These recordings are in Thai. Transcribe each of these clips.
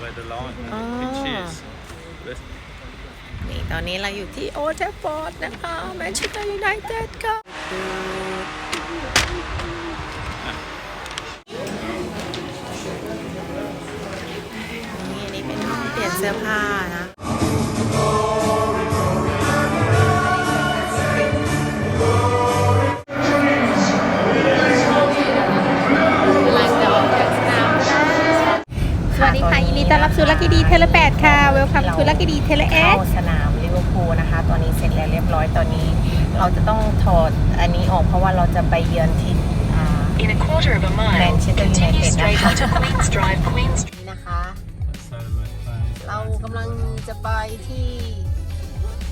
where the line and Ah. the pitch is. But นี่ตอนนี้เราอยู่ที่โอเทฟฟอร์ดนะคะแมนเชสเตอร์ยูไนเต็ดค่ะนี่อันนี้เป็นห้องเปลี่ยนเสื้อผ้านะ ยินดีต้อนรับสู่ลักกี้ดีเทเลแปดค่ะเวลคัมทูลักกี้ดีเทเลเอสสนามลิเวอร์พูลนะคะ ตอนนี้เสร็จแล้วเรียบร้อยตอนนี้ เราจะต้องถอดอันนี้ออกเพราะว่าเราจะไปเยือนที่อ่า In a quarter of a mile, Manchester continue United straight นะคะ onto Queen's Drive, Queen's นี่นะคะ that's so much fun. เรากำลังจะไปที่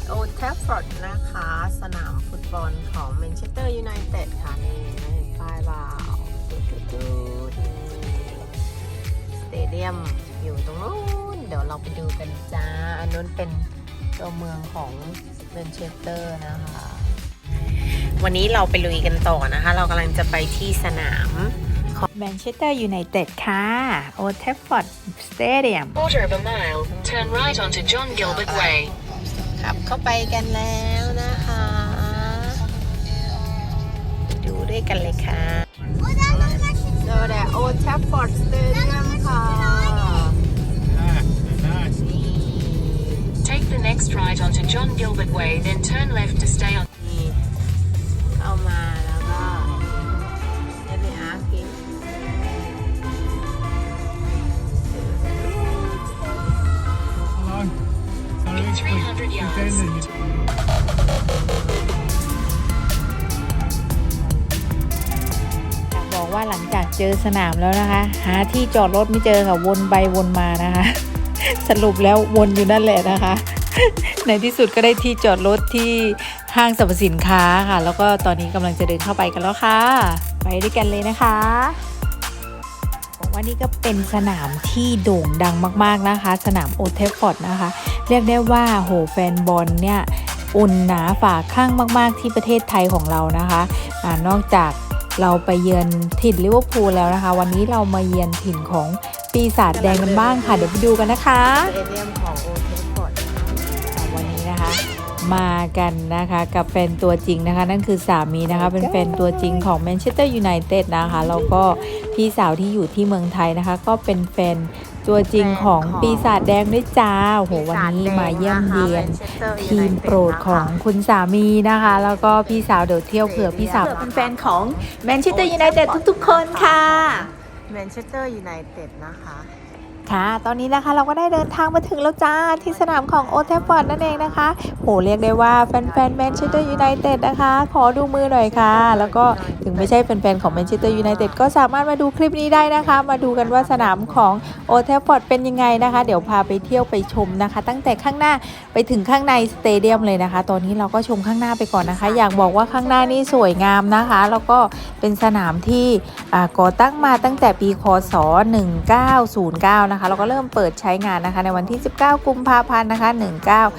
โอเทฟฟอร์ดนะคะ สนามฟุตบอลของแมนเชสเตอร์ยูไนเต็ดค่ะนี่เห็นป้ายเปล่าดูๆๆสเตเดียม อยู่ตรงนู้นเดี๋ยวเราไปดูกันจ้า อันนู้นเป็นตัวเมืองของแมนเชสเตอร์นะคะ วันนี้เราไปลุยกันต่อนะคะ เรากำลังจะไปที่สนามของแมนเชสเตอร์ยูไนเต็ดค่ะโอเทฟฟอร์ดสเตเดียม quarter of a mile, turn right onto John Gilbert Way. ขับเข้าไปกันแล้วนะคะไปดูด้วยกันเลยค่ะ เจอสนามแล้วนะคะ หาที่จอดรถไม่เจอค่ะวนไปวนมานะคะ สรุปแล้ววนอยู่นั่นแหละนะคะ ในที่สุดก็ได้ที่จอดรถที่ห้างสรรพสินค้าค่ะ แล้วก็ตอนนี้กำลังจะเดินเข้าไปกันแล้วค่ะ ไปด้วยกันเลยนะคะว่านี่ก็เป็นสนามที่โด่งดังมากๆนะคะ สนามโอเทฟฟอร์ดนะคะ เรียกได้ว่าโหแฟนบอลเนี่ย อุ่นหนาฝาข้างมาก ๆ ที่ประเทศไทยของเรานะคะอานอกจาก เราไปเยือนถิ่นลิเวอร์พูลแล้วนะคะ วันนี้เรามาเยือนถิ่นของปีศาจแดงกันบ้างค่ะ เดี๋ยวไปดูกันนะคะสเตเดียมของโอเทฟฟอร์ดวันนี้นะคะ มากันนะคะกับแฟนตัวจริงนะคะ นั่นคือสามีนะคะ เป็นแฟนตัวจริงของแมนเชสเตอร์ยูไนเต็ดนะคะแล้วก็พี่สาวที่อยู่ที่เมืองไทยนะคะ ก็เป็นแฟน ตัวจริงของปีศาจแดงด้วยจ้าโอ้โหวันนี้มาเยี่ยมเยียน ทีมโปรดของคุณสามีนะคะ แล้วก็พี่สาวเดี๋ยวเที่ยวเผื่อพี่สาวเป็นแฟนของแมนเชสเตอร์ยูไนเต็ดทุกๆคนค่ะแมนเชสเตอร์ยูไนเต็ดนะคะ ค่ะ ตอนนี้นะคะเราก็ได้เดินทางมาถึงแล้วจ้า ที่สนามของโอเทฟฟอร์ดนั่นเองนะคะ โหเรียกได้ว่าแฟนๆแมนเชสเตอร์ยูไนเต็ดนะคะ ขอดูมือหน่อยค่ะ แล้วก็ถึงไม่ใช่แฟนๆของแมนเชสเตอร์ยูไนเต็ดก็สามารถมาดูคลิปนี้ได้นะคะ มาดูกันว่าสนามของโอเทฟฟอร์ดเป็นยังไงนะคะ เดี๋ยวพาไปเที่ยวไปชมนะคะ ตั้งแต่ข้างหน้าไปถึงข้างในสเตเดียมเลยนะคะ ตอนนี้เราก็ชมข้างหน้าไปก่อนนะคะ อยากบอกว่าข้างหน้านี่สวยงามนะคะ แล้วก็เป็นสนามที่ก่อตั้งมาตั้งแต่ปีคศ 1909 นะคะคะ เราก็เริ่มเปิดใช้งานนะคะ ในวันที่ 19 กุมภาพันธ์นะคะ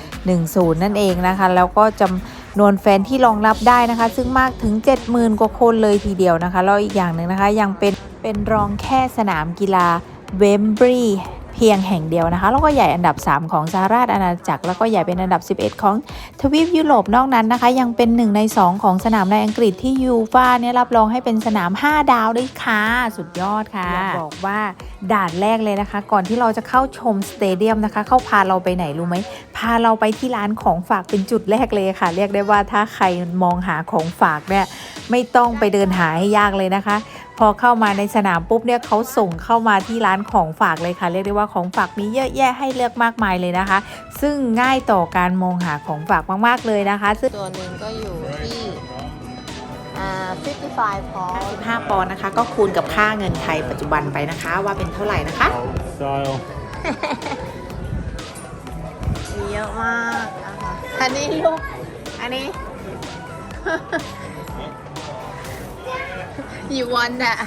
1910 นั่นเองนะคะ แล้วก็จำนวนแฟนที่รองรับได้นะคะ ซึ่งมากถึง 70,000 กว่าคนเลยทีเดียวนะคะ แล้วอีกอย่างหนึ่งนะคะยังเป็นเป็นรองแค่สนามกีฬาเวมบรี พียงแห่งเดียวนะคะ แล้วก็ใหญ่อันดับ 3 ของสหราชอาณาจักร แล้วก็ใหญ่เป็นอันดับ 11 ของทวีปยุโรปนอกนั้นนะคะ ยังเป็นหนึ่งใน 2 ของสนามในอังกฤษที่ยูฟ่าเนี่ยรับรองให้เป็นสนาม 5 ดาวด้วยค่ะ สุดยอดค่ะอยากบอกว่าด่านแรกเลยนะคะ ก่อนที่เราจะเข้าชมสเตเดียมนะคะ เข้าพาเราไปไหนรู้ไหมพาเราไปที่ร้านของฝากเป็นจุดแรกเลยค่ะ เรียกได้ว่าถ้าใครมองหาของฝากเนี่ยไม่ต้องไปเดินหาให้ยากเลยนะคะ พอเข้ามาในสนามปุ๊บเนี่ยเขาส่งเข้ามาที่ร้านของฝากเลยค่ะ เรียกได้ว่าของฝากมีเยอะแยะให้เลือกมากมายเลยนะคะ ซึ่งง่ายต่อการมองหาของฝากมากๆเลยนะคะ ซึ่งตัวหนึ่งก็อยู่ที่อ่า55พอ5ปอนด์นะคะ ก็คูณกับค่าเงินไทยปัจจุบันไปนะคะ ว่าเป็นเท่าไหร่นะคะ Old style. มีเยอะมากนะคะอันนี้ลูกอันนี้ you want that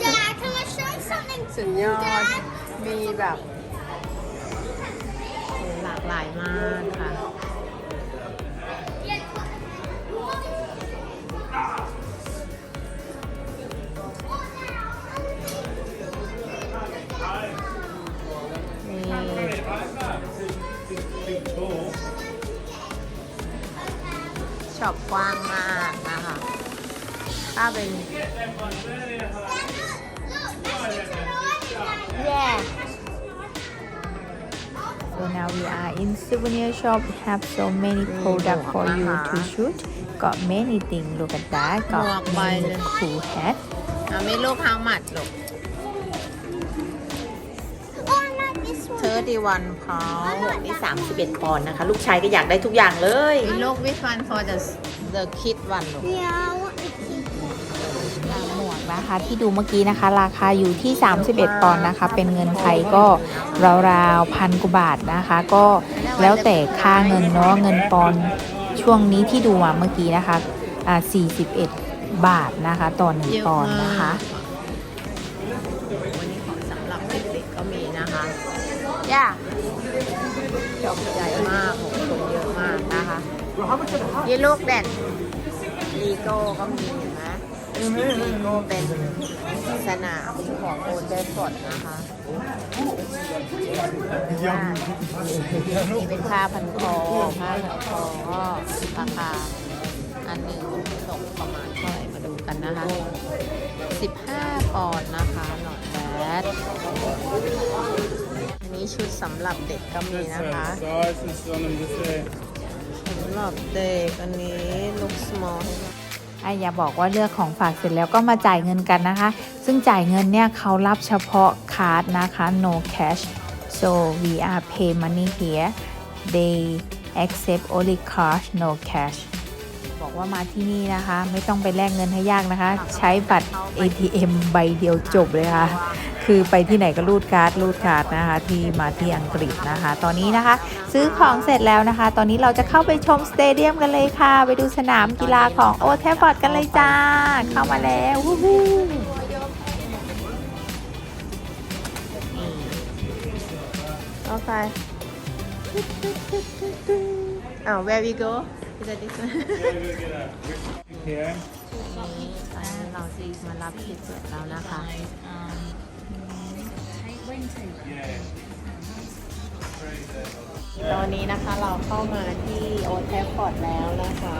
Dad, can I show you something? สุดยอด มีแบบหลากหลายมากค่ะ นี่ ช็อปกว้างมาก นะคะถ้าเป็น yeah So now we are in souvenir shop. Have so many product for you to shoot. Got many things. Look at that. หมวก Got ใบ many เลย Ah, cool hat. อะไม่ลูก how much ลูก Oh, I like this one. 31 pound นี่31 ปอนด์นะคะ ลูกชายก็อยากได้ทุกอย่างเลย we look which one for the the kid one ลูก Yeah, นะคะ ที่ดูเมื่อกี้นะคะ ราคาอยู่ที่ 31 ปอนด์นะคะ เป็นเงินไทยก็ราวๆพันกว่าบาทนะคะ ก็แล้วแต่ค่าเงินเนาะเงินปอนด์ช่วงนี้ที่ดูมาเมื่อกี้นะคะอ่า41 บาทนะคะต่อหนึ่งปอนด์นะคะ วันนี้ของสำหรับเด็กๆก็มีนะคะย่าดอกใหญ่มากของคนเยอะมากนะคะยี่ลูกเด่นลีโก้ก็มีเห็นไหมลีโก้เป็นสนามของโอเดฟอดนะคะนี่เป็นผ้าพันคอผ้าพันคอก็ราคาอันหนึ่งตกประมาณเท่าไหร่มาดูกันนะคะ 15 ปอนด์นะคะหลอดแบดอันนี้ชุดสำหรับเด็กก็มีนะคะสำหรับเด็กอันนี้ลูก small ให้ อย่าบอกว่าเลือกของฝากเสร็จแล้วก็มาจ่ายเงินกันนะคะ ซึ่งจ่ายเงินเนี่ยเขารับเฉพาะคาร์ดนะคะ no cash so we are pay money here they accept only cash no cash บอกว่ามาที่นี่นะคะ ไม่ต้องไปแลกเงินให้ยากนะคะ ใช้บัตร ATM ใบเดียวจบเลยค่ะ คือไปที่ไหนก็รูดการ์ดรูดการ์ดนะคะ ที่มาที่อังกฤษนะคะ ตอนนี้นะคะ ซื้อของเสร็จแล้วนะคะ ตอนนี้เราจะเข้าไปชมสเตเดียมกันเลยค่ะ ไปดูสนามกีฬาของโอเทฟฟอร์ดกันเลยจ้า เข้ามาแล้ววู้ฮู้โอเคอ้าว where we go is that this one Here. ตอนนี้เราซีมารับคิดเสร็จแล้วนะคะตอนนี้นะคะเราเข้ามาที่โอเทฟฟอร์ดแล้วนะคะ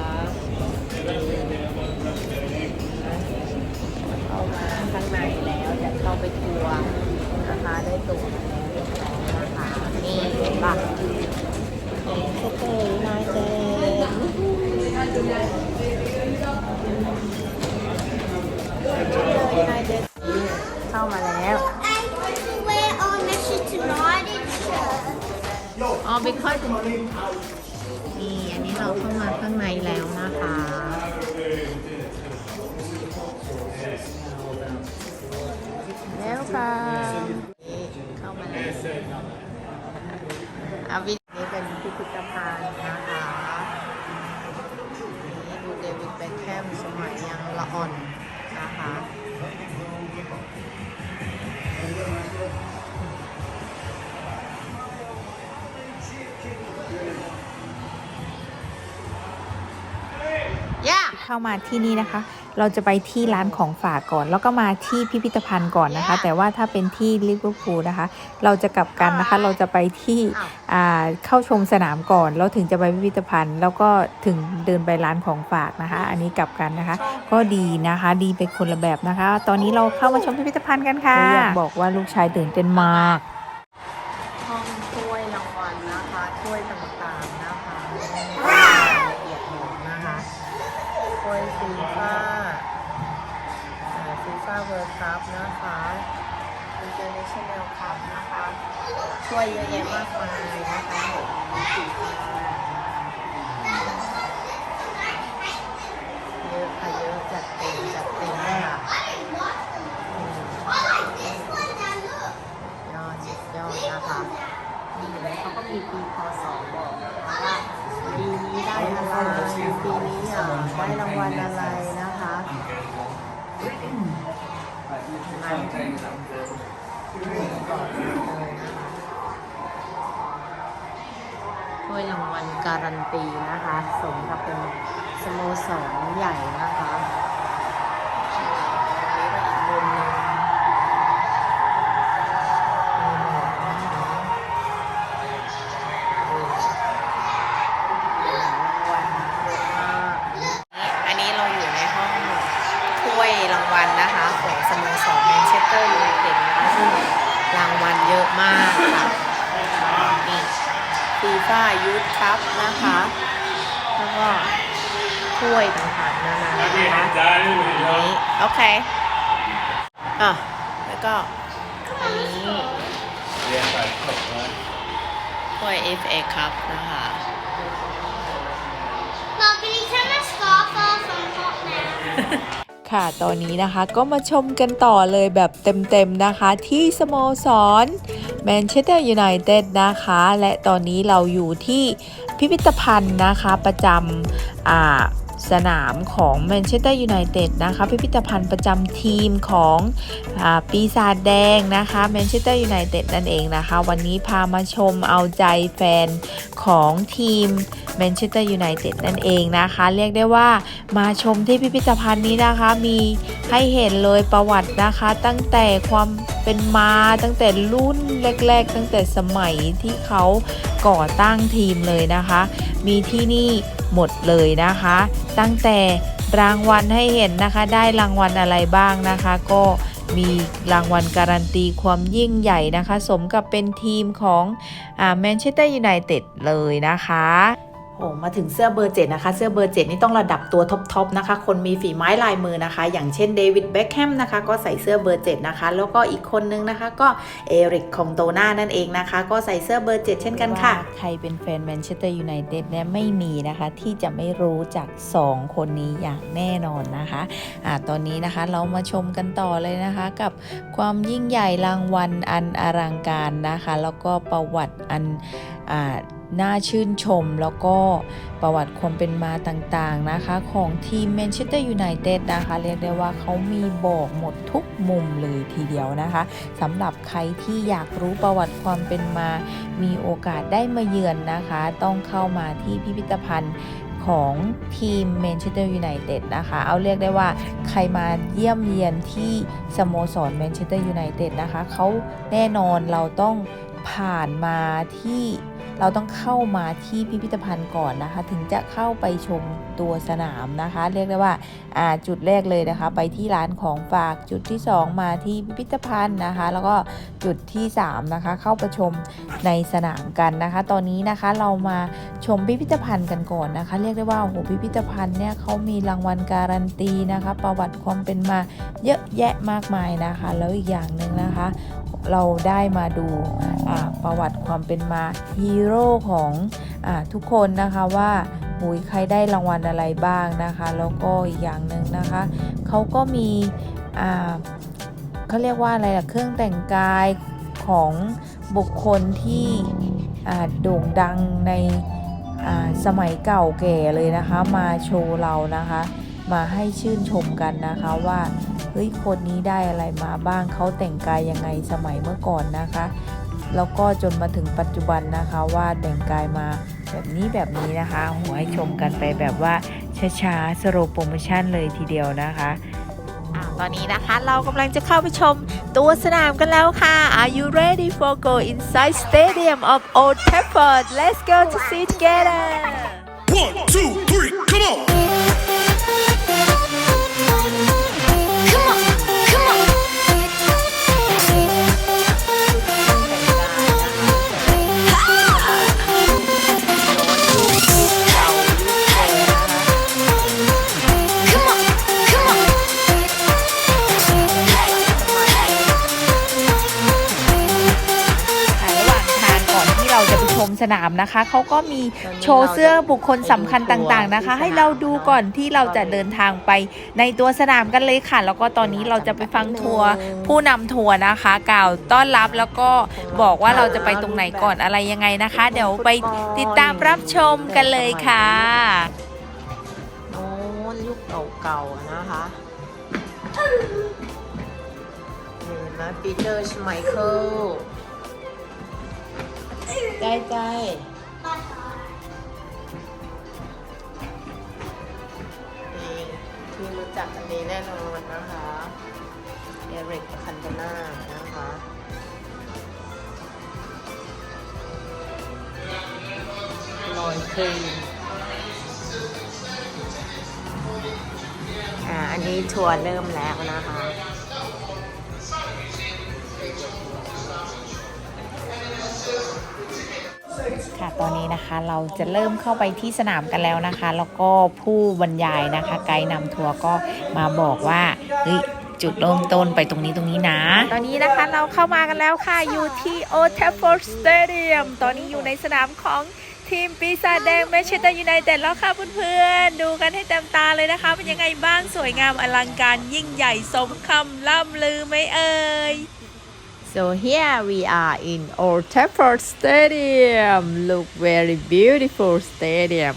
เข้ามาข้างในแล้วจะเข้าไปทัวร์นะคะ ได้ตั๋วมาแล้วเรียบร้อยนะคะนี่เห็นปะสเตย์นายเจ เข้ามาแล้ว I want to wear on the shirt tonight. It's shirt. อ๋อ because นี่อันนี้เราเข้ามาข้างในแล้วนะคะ แล้วค่ะาเข้ามาที่นี่นะคะ เราจะไปที่ร้านของฝากก่อน แล้วก็มาที่พิพิธภัณฑ์ก่อนนะคะ แต่ว่าถ้าเป็นที่ลิเวอร์พูลนะคะ เราจะกลับกันนะคะ เราจะไปที่อ้าวอ่าเข้าชมสนามก่อน แล้วถึงจะไปพิพิธภัณฑ์ แล้วก็ถึงเดินไปร้านของฝากนะคะ อันนี้กลับกันนะคะ ก็ดีนะคะ ดีไปคนละแบบนะคะ ตอนนี้เราเข้ามาชมพิพิธภัณฑ์กันค่ะอยากบอกว่าลูกชายตื่นเต้นมาก ฟีฟ่าเวิร์คัพนะคะอินเตอร์เนชั่นแนลคัพนะคะถ้วยเยอะแยะมากมายนะคะฟีฟ่าเยอะค่ะเยอะจัดเต็มจัดเต็มค่ะอืมยอดสุดยอดนะคะนี่แล้วเขาก็มีปีพศบอกนะคะว่าปีนี้ได้อะไรปีนี้อะได้รางวัลอะไรนะคะ ถ้วยรางวัลการันตีนะคะ สมกับเป็นสโมสรใหญ่นะคะ วยต่างๆนานานะคะนี้โอเคอะแล้วก็อันนี้ Yeah, I cook, right? ถ้วย FA Cup นะคะ Mom, can you turn my scarf off? I'm hot now. ค่ะตอนนี้นะคะก็มาชมกันต่อเลยแบบเต็มๆนะคะที่สโมสรแมนเชสเตอร์ยูไนเต็ดนะคะ และตอนนี้เราอยู่ที่พิพิธภัณฑ์นะคะประจำอ่า สนามของแมนเชสเตอร์ยูไนเต็ดนะคะ พิพิธภัณฑ์ประจำทีมของอปีศาจแดงนะคะแมนเชสเตอร์ยูไนเต็ดนั่นเองนะคะ วันนี้พามาชมเอาใจแฟนของทีมแมนเชสเตอร์ยูไนเต็ดนั่นเองนะคะ เรียกได้ว่ามาชมที่พิพิธภัณฑ์นี้นะคะ มีให้เห็นเลยประวัตินะคะ ตั้งแต่ความ เป็นมาตั้งแต่รุ่นแรก ๆ ตั้งแต่สมัยที่เขาก่อตั้งทีมเลยนะคะ มีที่นี่หมดเลยนะคะ ตั้งแต่รางวัลให้เห็นนะคะ ได้รางวัลอะไรบ้างนะคะ ก็มีรางวัลการันตีความยิ่งใหญ่นะคะ สมกับเป็นทีมของแมนเชสเตอร์ยูไนเต็ดเลยนะคะ โอ้มาถึงเสื้อเบอร์เ7นะคะ เสื้อเบอร์เ7นี่ต้องระดับตัวท็อปๆนะคะ คนมีฝีไม้ลายมือนะคะ อย่างเช่นเดวิดเบ็คแฮมนะคะก็ใส่เสื้อเบอร์7นะคะ แล้วก็อีกคนนึงนะคะ ก็เอริกคองโตนานั่นเองนะคะ ก็ใส่เสื้อเบอร์7เช่นกันค่ะ ใครเป็นแฟนแมนเชสเตอร์ยูไนเต็ดเนี่ยไม่มีนะคะ ที่จะไม่รู้จัก 2 คนนี้อย่างแน่นอนนะคะอ่าตอนนี้นะคะเรามาชมกันต่อเลยนะคะ กับความยิ่งใหญ่รางวัลอันอลังการนะคะ แล้วก็ประวัติอันอ่า น่าชื่นชมแล้วก็ประวัติความเป็นมาต่างๆนะคะของทีมแมนเชสเตอร์ยูไนเต็ดนะคะ เรียกได้ว่าเขามีบอกหมดทุกมุมเลยทีเดียวนะคะสำหรับใครที่อยากรู้ประวัติความเป็นมา มีโอกาสได้มาเยือนนะคะ ต้องเข้ามาที่พิพิธภัณฑ์ของทีมแมนเชสเตอร์ยูไนเต็ดนะคะ เอาเรียกได้ว่าใครมาเยี่ยมเยียนที่สโมสรแมนเชสเตอร์ยูไนเต็ดนะคะเขาแน่นอนเราต้องผ่านมาที่ เราต้องเข้ามาที่พิพิธภัณฑ์ก่อนนะคะ ถึงจะเข้าไปชมตัวสนามนะคะ เรียกได้ว่าาจุดแรกเลยนะคะ ไปที่ร้านของฝากจุดที่ 2 มาที่พิพิธภัณฑ์นะคะ แล้วก็จุดที่ 3 นะคะ เข้าประชมในสนามกันนะคะ ตอนนี้นะคะเรามาชมพิพิธภัณฑ์กันก่อนนะคะ เรียกได้ว่าโอ้โหพิพิธภัณฑ์เนี่ยเขามีรางวัลการันตีนะคะ ประวัติความเป็นมาเยอะแยะมากมายนะคะ แล้วอีกอย่างหนึ่งนะคะ เราได้มาดูประวัติความเป็นมาฮีโร่ของอทุกคนนะคะว่าหุยใครได้รางวัลอะไรบ้างนะคะ แล้วก็อีกอย่างหนึ่งนะคะเขาก็มีเขาเรียกว่าอะไรล่ะเครื่องแต่งกายของบุคคลที่โด่งดังในสมัยเก่าแก่เลยนะคะ มาโชว์เรานะคะ มาให้ชื่นชมกันนะคะว่า เฮ้ยคนนี้ได้อะไรมาบ้างเขาแต่งกายยังไงสมัยเมื่อก่อนนะคะ แล้วก็จนมาถึงปัจจุบันนะคะว่าแต่งกายมาแบบนี้แบบนี้นะคะหัวให้ชมกันไปแบบว่าช้าๆสโรโปรโมชั่นเลยทีเดียวนะคะอ่าตอนนี้นะคะเรากำลังจะเข้าไปชมตัวสนามกันแล้วค่ะ Are you ready for go inside stadium of Old Trafford Let's go to see together One, two, three, come on! ชมสนามนะคะ เขาก็มีโชว์เสื้อบุคคลสำคัญต่างๆนะคะ ให้เราดูก่อนที่เราจะเดินทางไปในตัวสนามกันเลยค่ะ แล้วก็ตอนนี้เราจะไปฟังทัวร์ผู้นำทัวร์นะคะ กล่าวต้อนรับแล้วก็บอกว่าเราจะไปตรงไหนก่อนอะไรยังไงนะคะ เดี๋ยวไปติดตามรับชมกันเลยค่ะ โน้นยุคเก่าๆนะคะนี่นะปีเตอร์ชไมเคิล ใจใจนี่ที่รู้จักอันนี้แน่นอนนะคะเอริกคันตนานะคะลอยครีมอ่า อันนี้ทัวร์เริ่มแล้วนะคะ ค่ะ ตอนนี้นะคะเราจะเริ่มเข้าไปที่สนามกันแล้วนะคะ แล้วก็ผู้บรรยายนะคะ ไกด์นำทัวร์ก็มาบอกว่าเฮ้ยจุดเริ่มต้นไปตรงนี้ตรงนี้นะ ตอนนี้นะคะเราเข้ามากันแล้วค่ะ อยู่ที่ Old Trafford Stadium ตอนนี้อยู่ในสนามของทีมปีศาจแดงแมนเชสเตอร์ยูไนเต็ดแล้วค่ะเพื่อนๆ ดูกันให้เต็มตาเลยนะคะ เป็นยังไงบ้างสวยงามอลังการยิ่งใหญ่สมคำล่ำลือไหมเอ่ย So here we are in Old Trafford Stadium. Look very beautiful stadium.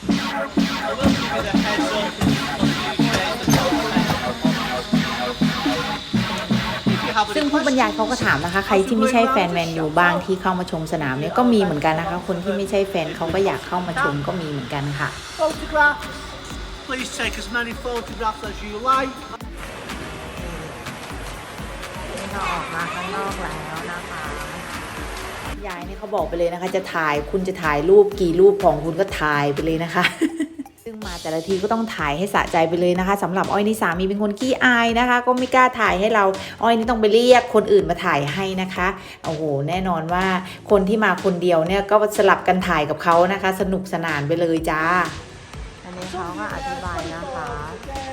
ซึ่งผู้บรรยายเขาก็ถามนะคะ ใครที่ไม่ใช่แฟนแมนยูบ้างที่เข้ามาชมสนามเนี่ยก็มีเหมือนกันนะคะ คนที่ไม่ใช่แฟนเขาก็อยากเข้ามาชมก็มีเหมือนกันค่ะ Photograph. Please take as many photographs as you like. เราออกมาข้างนอกแล้วนะคะยายนี่เขาบอกไปเลยนะคะ จะถ่ายคุณจะถ่ายรูปกี่รูปของคุณก็ถ่ายไปเลยนะคะ ซึ่งมาแต่ละทีก็ต้องถ่ายให้สะใจไปเลยนะคะสำหรับอ้อยนี่สามีเป็นคนขี้อายนะคะ ก็ไม่กล้าถ่ายให้เรา อ้อยนี่ต้องไปเรียกคนอื่นมาถ่ายให้นะคะโอ้โหแน่นอนว่าคนที่มาคนเดียวเนี่ยก็สลับกันถ่ายกับเขานะคะ สนุกสนานไปเลยจ้าอันนี้เขาก็อธิบายนะคะ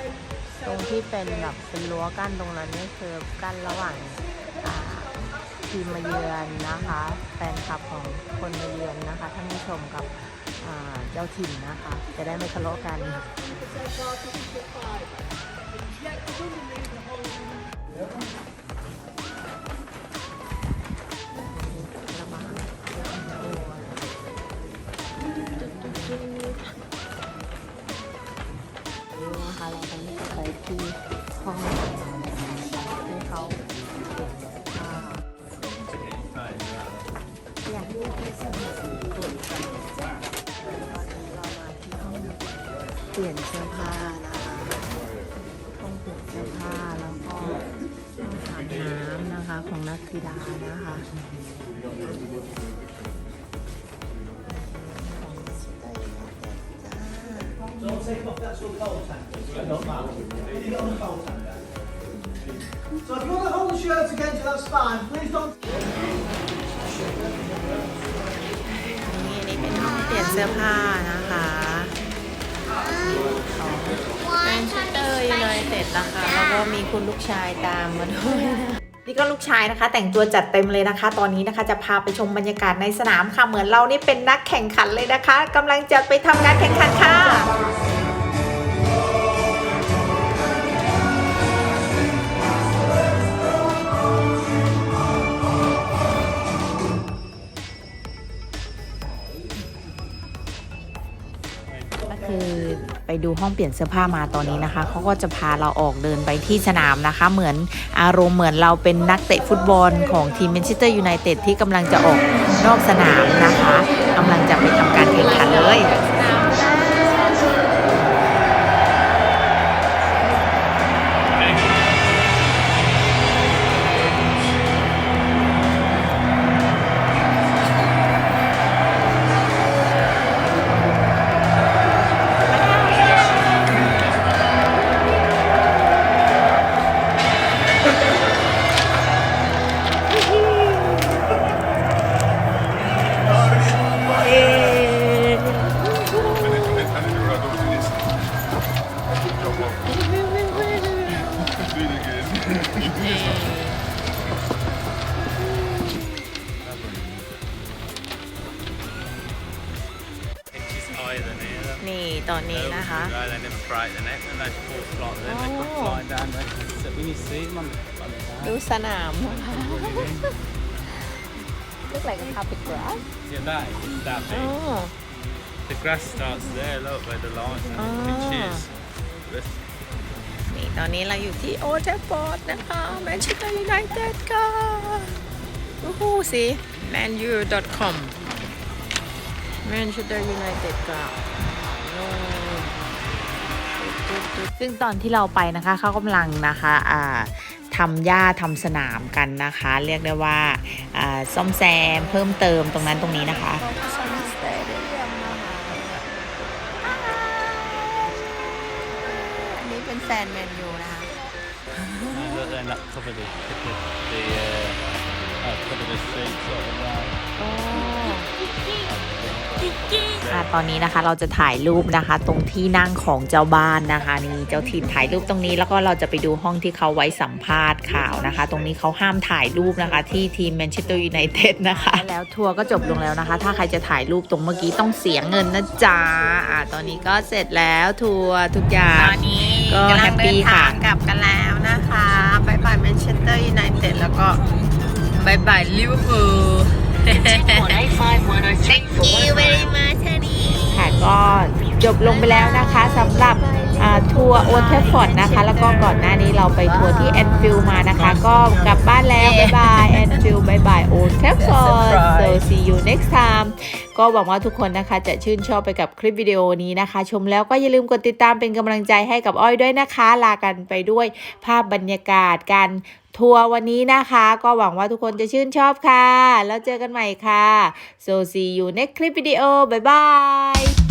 ตรงที่เป็นแบบเป็นรั้วกั้นตรงนั้นนี่คือกั้นระหว่างทีมมาเยือนนะคะแฟนคลับของคนมาเยือนนะคะท่านผู้ชมกับเจ้าถิ่นนะคะ จะได้ไม่ทะเลาะกันนะคะ ที่ห้องที่เขาอ่าอยากที่ที่สุดเรามาที่ห้องเปลี่ยนเสื้อผ้านะคะห้องเปลี่ยนเสื้อผ้าแล้วก็ห้องอาบน้ำนะคะของนักกีฬานะคะ So if you want to hold the shirts against you, that's fine. Please don't นี่นี่เป็นห้องเปลี่ยนเสื้อผ้านะคะของแมนเชสเตอร์ยูไนเต็ดนะคะ แล้วก็มีคุณลูกชายตามมาด้วยนะนี่ก็ลูกชายนะคะ แต่งตัวจัดเต็มเลยนะคะ ตอนนี้นะคะจะพาไปชมบรรยากาศในสนามค่ะ เหมือนเรานี่เป็นนักแข่งขันเลยนะคะกำลังจะไปทำการแข่งขันค่ะ ดูห้องเปลี่ยนเสื้อผ้ามาตอนนี้นะคะเขาก็จะพาเราออกเดินไปที่สนามนะคะ เหมือนอารมณ์เหมือนเราเป็นนักเตะฟุตบอลของทีมแมนเชสเตอร์ยูไนเต็ดที่กำลังจะออกนอกสนามนะคะกำลังจะไปทำการแข่งขันเลย The grass starts there. Look where the lines and the Ah. pitches. But นี่ตอนนี้เราอยู่ที่โอ l d ท a ฟฟอร์ดนะคะแมนเชสเตอร์ยูไนเต็ดค่ะโอ้โหสิ manu.com แมนเชสเตอร์ยูไนเต็ดค่ะโอ้ซึ่งตอนที่เราไปนะคะเขากำลังนะคะอ่าทำหญ้าทำสนามกันนะคะ เรียกได้ว่าอ่าซ่อมแซมเพิ่มเติมตรงนั้นตรงนี้นะคะ แฟนแมนยูนะคะ and that cover the the, the uh, uh, cover the street sort of around. อะตอนนี้นะคะเราจะถ่ายรูปนะคะ ตรงที่นั่งของเจ้าบ้านนะคะนี่เจ้าถิ่นถ่ายรูปตรงนี้แล้วก็เราจะไปดูห้องที่เขาไว้สัมภาษณ์ข่าวนะคะ ตรงนี้เขาห้ามถ่ายรูปนะคะ ที่ทีมแมนเชสเตอร์ยูไนเต็ดนะคะ แล้วทัวร์ก็จบลงแล้วนะคะ ถ้าใครจะถ่ายรูปตรงเมื่อกี้ต้องเสียเงินนะจ๊ะอะตอนนี้ก็เสร็จแล้วทัวร์ทุกอย่าตงอนนี้ ก็กำลัแฮงปปี้เดินค่ะทางกลับกันแล้วนะคะบายบายแมนเชสเตอร์ยูไนเต็ดแล้วก็บายบายลิเวอร์พูล On A5103 Thank for you one very mile. much honey ค่ะก็จบลงไปแล้วนะคะสำหรับอ่าทัวร์โอเทฟฟอร์ดนะคะ แล้วก็ก่อนหน้านี้เราไปทัวร์ที่แอนฟิลมานะคะ ก็กลับบ้านแล้ว บ๊ายบายแอนฟิลบ๊ายบายโอเทฟฟอร์ด so see you next time ก็หวังว่าทุกคนนะคะจะชื่นชอบไปกับคลิปวิดีโอนี้นะคะ ชมแล้วก็อย่าลืมกดติดตามเป็นกำลังใจให้กับอ้อยด้วยนะคะ ลากันไปด้วยภาพบรรยากาศการทัวร์วันนี้นะคะ ก็หวังว่าทุกคนจะชื่นชอบค่ะ แล้วเจอกันใหม่ค่ะ so see you next คลิปวิดีโอบ๊ายบาย